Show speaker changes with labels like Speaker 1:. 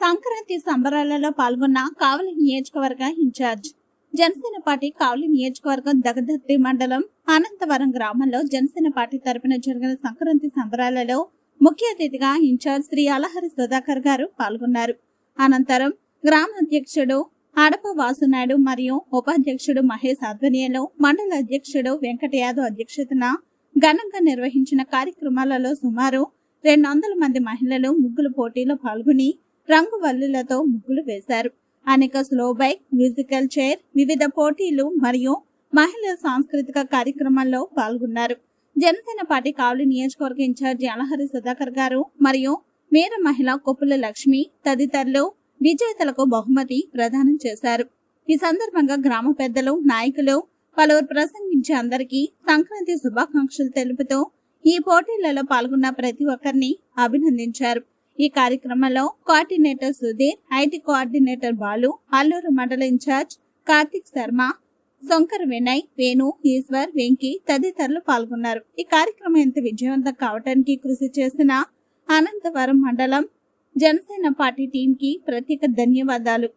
Speaker 1: సంక్రాంతి సంబరాలలో పాల్గొన్న కావలి నియోజకవర్గ ఇన్ఛార్జ్. జనసేన పార్టీ కావలి నియోజకవర్గం దగదత్తి మండలం అనంతవరం గ్రామంలో జనసేన పార్టీ తరపున జరిగిన సంక్రాంతి సంబరాలలో ముఖ్య అతిథిగా ఇన్ఛార్జ్ శ్రీ అలహరి సుధాకర్ గారు పాల్గొన్నారు. అనంతరం గ్రామ అధ్యక్షుడు అడప వాసునాయుడు మరియు ఉపాధ్యక్షుడు మహేష్ ఆధ్వర్యంలో మండల అధ్యక్షుడు వెంకట యాదవ్ అధ్యక్షతన ఘనంగా నిర్వహించిన కార్యక్రమాలలో సుమారు రెండు వందల మంది మహిళలు ముగ్గుల పోటీలో పాల్గొని రంగు వల్లులతో ముగ్గులు వేశారు. అనేక స్లో బైక్ మ్యూజికల్ చైర్ వివిధ పోటీలు మరియు మహిళల సాంస్కృతిక కార్యక్రమాల్లో పాల్గొన్నారు. జనసేన పార్టీ కావలి నియోజకవర్గ ఇన్ఛార్జి అలహరి సుధాకర్ గారు మరియు వీర మహిళ కొప్పుల లక్ష్మి తదితరులు విజేతలకు బహుమతి ప్రదానం చేశారు. ఈ సందర్భంగా గ్రామ పెద్దలు నాయకులు పలువురు ప్రసంగించి అందరికీ సంక్రాంతి శుభాకాంక్షలు తెలుపుతూ ఈ పోటీలలో పాల్గొన్న ప్రతి ఒక్కరిని అభినందించారు. ఈ కార్యక్రమంలో coordinator Sudheer IT coordinator Balu Alluru మండల ఇన్ఛార్జ్ కార్తిక్ శర్మ శంకర్ వినయ్ వేణు ఈశ్వర్ వెంకీ తదితరులు పాల్గొన్నారు. ఈ కార్యక్రమం ఎంత విజయవంతం కావడానికి కృషి చేసిన అనంతవరం మండలం జనసేన పార్టీ టీం కి ప్రత్యేక ధన్యవాదాలు.